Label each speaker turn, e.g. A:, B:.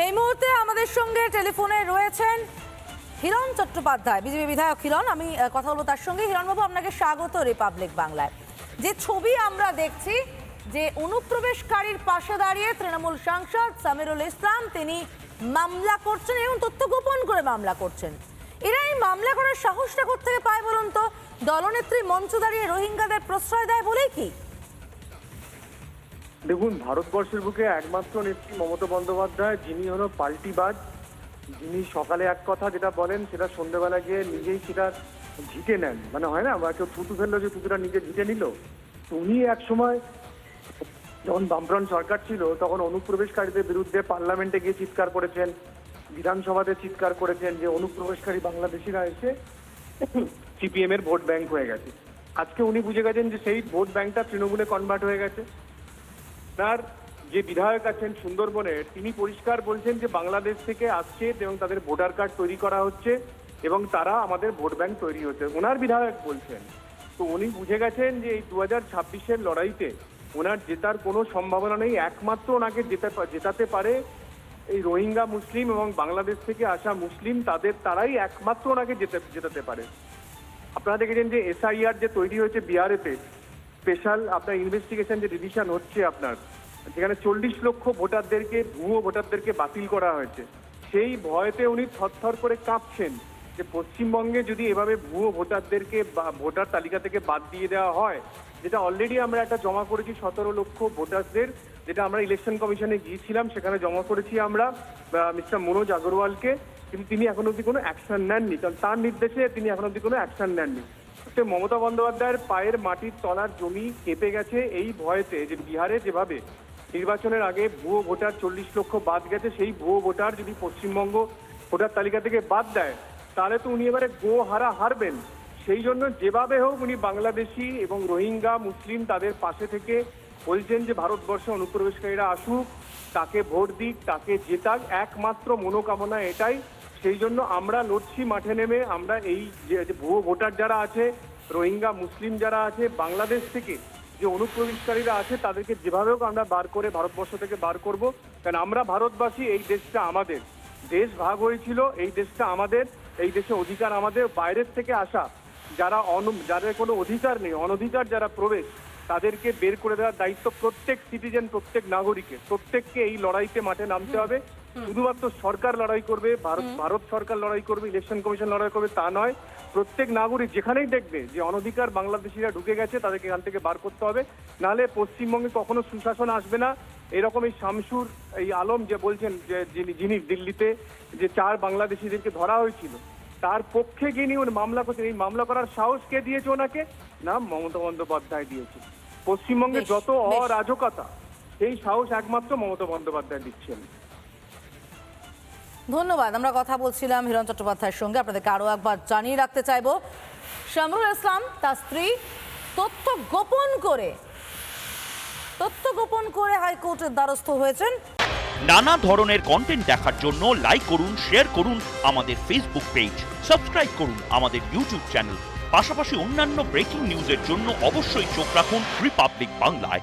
A: এই মুহূর্তে আমাদের সঙ্গে টেলিফোনে রয়েছেন হিরণ চট্টোপাধ্যায়, বিজেপি বিধায়ক হিরণ। আমি কথা বলব তার সঙ্গে। হিরণবাবু, আপনাকে স্বাগত রিপাবলিক বাংলায়। যে ছবি আমরা দেখছি, যে অনুপ্রবেশকারীর পাশে দাঁড়িয়ে তৃণমূল সাংসদ সামিরুল ইসলাম, তিনি মামলা করছেন এবং তথ্য গোপন করে মামলা করছেন। এরা এই মামলা করার সাহসটা থেকে পায় বলুন তো? দলনেত্রী মঞ্চ দাঁড়িয়ে রোহিঙ্গাদের প্রশ্রয় দেয় বলেই কি?
B: দেখুন, ভারতবর্ষের বুকে একমাত্র নেত্রী মমতা বন্দ্যোপাধ্যায়, যিনি হলো পাল্টিবাজ যিনি সকালে এক কথা যেটা বলেন, সেটা সন্ধ্যেবেলা গিয়ে নিজেই সেটা ঝিটে নেন। মানে হয় না? বা কেউ থুতু ফেলল যে থুতুটা নিজে ঝিটে নিল। উনি এক সময় যখন বামফ্রন্ট সরকার ছিল, তখন অনুপ্রবেশকারীদের বিরুদ্ধে পার্লামেন্টে গিয়ে চিৎকার করেছেন, বিধানসভাতে চিৎকার করেছেন যে অনুপ্রবেশকারী বাংলাদেশিরা এসে সিপিএম এর ভোট ব্যাংক হয়ে গেছে। আজকে উনি বুঝে গেছেন যে সেই ভোট ব্যাংকটা তৃণমূলে কনভার্ট হয়ে গেছে। তার যে বিধায়ক আছেন সুন্দরবনের, তিনি পরিষ্কার বলছেন যে বাংলাদেশ থেকে আসছে এবং তাদের ভোটার কার্ড তৈরি করা হচ্ছে এবং তারা আমাদের ভোট ব্যাংক তৈরি হচ্ছে। ওনার বিধায়ক বলছেন। তো উনি বুঝে গেছেন যে এই দু হাজার ছাব্বিশের লড়াইতে ওনার জেতার কোনো সম্ভাবনা নেই। একমাত্র ওনাকে জেতা, জেতাতে পারে এই রোহিঙ্গা মুসলিম এবং বাংলাদেশ থেকে আসা মুসলিম, তাদের, তারাই একমাত্র ওনাকে যেতে জেতাতে পারে। আপনারা দেখেছেন যে এসআইআর যে তৈরি হয়েছে বিআরএফে স্পেশাল আপনার ইনভেস্টিগেশন যে ডিভিশন হচ্ছে আপনার, যেখানে চল্লিশ লক্ষ ভোটারদেরকে, ভুয়ো ভোটারদেরকে বাতিল করা হয়েছে। সেই ভয়তে উনি থরথর করে কাঁপছেন যে পশ্চিমবঙ্গে যদি এভাবে ভুয়ো ভোটারদেরকে ভোটার তালিকা থেকে বাদ দিয়ে দেওয়া হয়, যেটা অলরেডি আমরা একটা জমা করেছি সতেরো লক্ষ ভোটারদের, যেটা আমরা ইলেকশন কমিশনে গিয়েছিলাম, সেখানে জমা করেছি আমরা মিস্টার মনোজ আগরওয়ালকে। কিন্তু তিনি এখন অব্দি কোনো অ্যাকশন নেননি। কারণ তার নির্দেশে তিনি এখন অব্দি কোনো অ্যাকশন নেননি। তো মমতা বন্দ্যোপাধ্যায়ের পায়ের মাটির তলার জমি কেঁপে গেছে এই ভয়েতে যে বিহারে যেভাবে নির্বাচনের আগে ভুয়ো ভোটার চল্লিশ লক্ষ বাদ গেছে, সেই ভুয়ো ভোটার যদি পশ্চিমবঙ্গ ভোটার তালিকা থেকে বাদ দেয়, তাহলে তো উনি এবারে গো হারা হারবেন। সেই জন্য যেভাবে হোক উনি বাংলাদেশি এবং রোহিঙ্গা, মুসলিম তাদের পাশে থেকে বলছেন যে ভারতবর্ষে অনুপ্রবেশকারীরা আসুক, তাকে ভোট দিক, তাকে জেতাক, একমাত্র মনোকামনা এটাই সেই জন্য আমরা লড়ছি মাঠে নেমে আমরা এই যে ভুয়ো ভোটার যারা আছে, রোহিঙ্গা, মুসলিম যারা আছে, বাংলাদেশ থেকে যে অনুপ্রবেশকারীরা আছে, তাদেরকে যেভাবে হোক আমরা বার করে ভারতবর্ষ থেকে বার করব। কারণ আমরা ভারতবাসী, এই দেশটা আমাদের। দেশ ভাগ হয়েছিল, এই দেশটা আমাদের, এই দেশে অধিকার আমাদের। বাইরের থেকে আসা যারা অন, যাদের কোনো অধিকার নেই, অনধিকার যারা প্রবেশ, তাদেরকে বের করে দেওয়ার দায়িত্ব প্রত্যেক সিটিজেন প্রত্যেক নাগরিকের। প্রত্যেককে এই লড়াইতে মাঠে নামতে হবে। শুধুমাত্র সরকার লড়াই করবে ভারত ভারত সরকার লড়াই করবে ইলেকশন কমিশন লড়াই করবে তা নয়। প্রত্যেক নাগরিক যেখানেই দেখবে যে অনধিকার বাংলাদেশিরা ঢুকে গেছে তাদেরকে এখান থেকে বার করতে হবে। নাহলে পশ্চিমবঙ্গে কখনো সুশাসন আসবে না। এরকম এই শামসুর এই আলম যে বলছেন যে যিনি যিনি দিল্লিতে যে চার বাংলাদেশিদেরকে ধরা হয়েছিল তার পক্ষে গিয়ে নিয়ে উনি মামলা করছেন। এই মামলা করার সাহস কে দিয়েছে ওনাকে? না মমতা বন্দ্যোপাধ্যায় দিয়েছে। পশ্চিমবঙ্গে যত অরাজকতা সেই সাহস একমাত্র মমতা বন্দ্যোপাধ্যায় দিচ্ছেন।
A: ধন্যবাদ, আমরা কথা বলছিলাম হিরণ চট্টোপাধ্যায়ের সঙ্গে। আপনাদেরকে আরও একবার জানিয়ে রাখতে চাইব, শামরুল ইসলাম, তার স্ত্রী, তথ্য গোপন করে, তথ্য গোপন করে হাইকোর্টের দ্বারস্থ হয়েছেন।
C: নানা ধরনের কন্টেন্ট দেখার জন্য লাইক করুন শেয়ার করুন আমাদের ফেসবুক পেজ সাবস্ক্রাইব করুন আমাদের ইউটিউব চ্যানেল পাশাপাশি অন্যান্য ব্রেকিং নিউজের জন্য অবশ্যই চোখ রাখুন রিপাবলিক বাংলায়